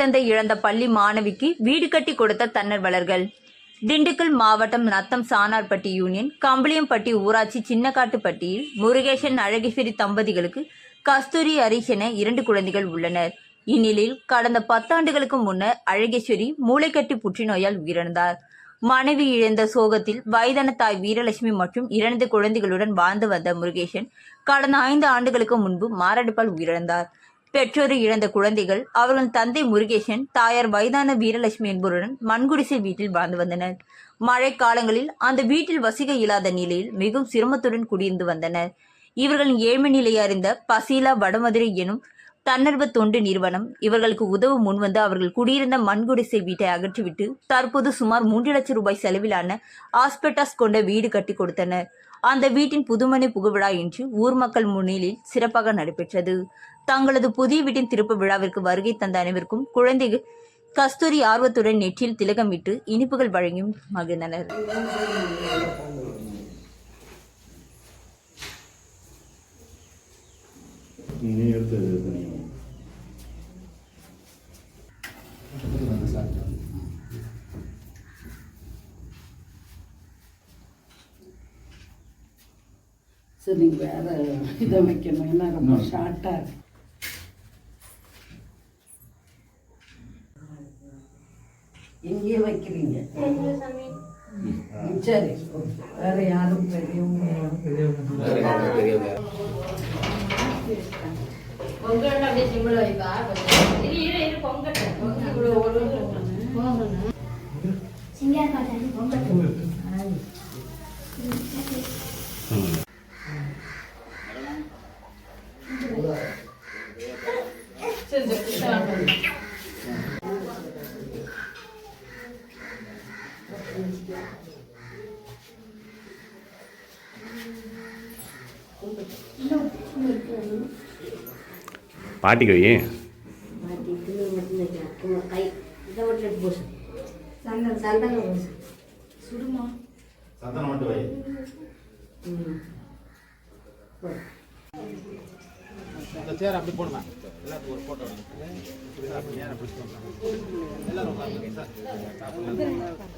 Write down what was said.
தந்தை இழந்த பள்ளி மாணவிக்கு வீடு கட்டி கொடுத்த தன்னர்வலர்கள். திண்டுக்கல் மாவட்டம் நத்தம் சானார்பட்டி யூனியன் கம்பளியம்பட்டி ஊராட்சி சின்னக்காட்டுப்பட்டியில் முருகேசன் அழகிஸ்வரி தம்பதிகளுக்கு கஸ்தூரி ஹரிஷ் என இரண்டு குழந்தைகள் உள்ளனர். இந்நிலையில் கடந்த பத்தாண்டுகளுக்கு முன்னர் அழகேஸ்வரி மூளைக்கட்டி புற்றுநோயால் உயிரிழந்தார். மனைவி இழந்த சோகத்தில் வயதான தாய் வீரலட்சுமி மற்றும் இரண்டு குழந்தைகளுடன் வாழ்ந்து வந்த முருகேசன் கடந்த ஐந்து ஆண்டுகளுக்கு முன்பு மாரடைப்பால் உயிரிழந்தார். பெற்றோரை இழந்த குழந்தைகள் அவர்களின் தந்தை முருகேசன் தாயார் வயதான வீரலட்சுமி என்பவருடன் மண்குடிசை வீட்டில் வாழ்ந்து வந்தனர். மழை காலங்களில் அந்த வீட்டில் வசிக்க இயலாத நிலையில் மிகவும் சிரமத்துடன் குடியிருந்து வந்தனர். இவர்களின் ஏழ்மை நிலையை அறிந்த பசீலா வடமதுரை எனும் தன்னர்வ தொண்டு நிறுவனம் இவர்களுக்கு உதவ முன்வந்து அவர்கள் குடியிருந்த மண்குடிசை வீட்டை அகற்றிவிட்டு தற்போது சுமார் மூன்று லட்சம் ரூபாய் செலவிலான ஆஸ்பெட்டாஸ் கொண்ட வீடு கட்டி கொடுத்தனர். அந்த வீட்டின் புதுமனை புகுவிழா இன்று ஊர் மக்கள் முன்னிலையில் சிறப்பாக நடைபெற்றது. தங்களது புதிய வீட்டின் திறப்பு விழாவிற்கு வருகை தந்த அனைவருக்கும் குழந்தைகள் கஸ்தூரி ஆர்வத்துடன் நெற்றியில் திலகமிட்டு இனிப்புகள் வழங்கியும் மகிழ்ந்தனர். நீ எடுத்து சரி நீங்கள் வேறு இதை வைக்கணும். ஏன்னா ரொம்ப ஷார்ட்டாக இருக்கு. எங்கேயே வைக்கிறீங்க. சரி. வேற யாரும் பெரியவங்க பொங்கல் அப்படியே சிம்பிள் வைப்பா? இரு இரு இரு பொங்கல். பொங்கல். சிங்கார் பாட்டாளி பொங்கல் சரி சரி சரி பாட்டிக்கு வை. சந்தனம் சுடுமா மட்டும் வை அந்த சேர் அப்படி போடுவேன் எல்லாத்துக்கும் ஒரு போட்டோ எல்லாரும் பிடிச்சிக்கோங்க எல்லாரும் உட்காருங்க சார்.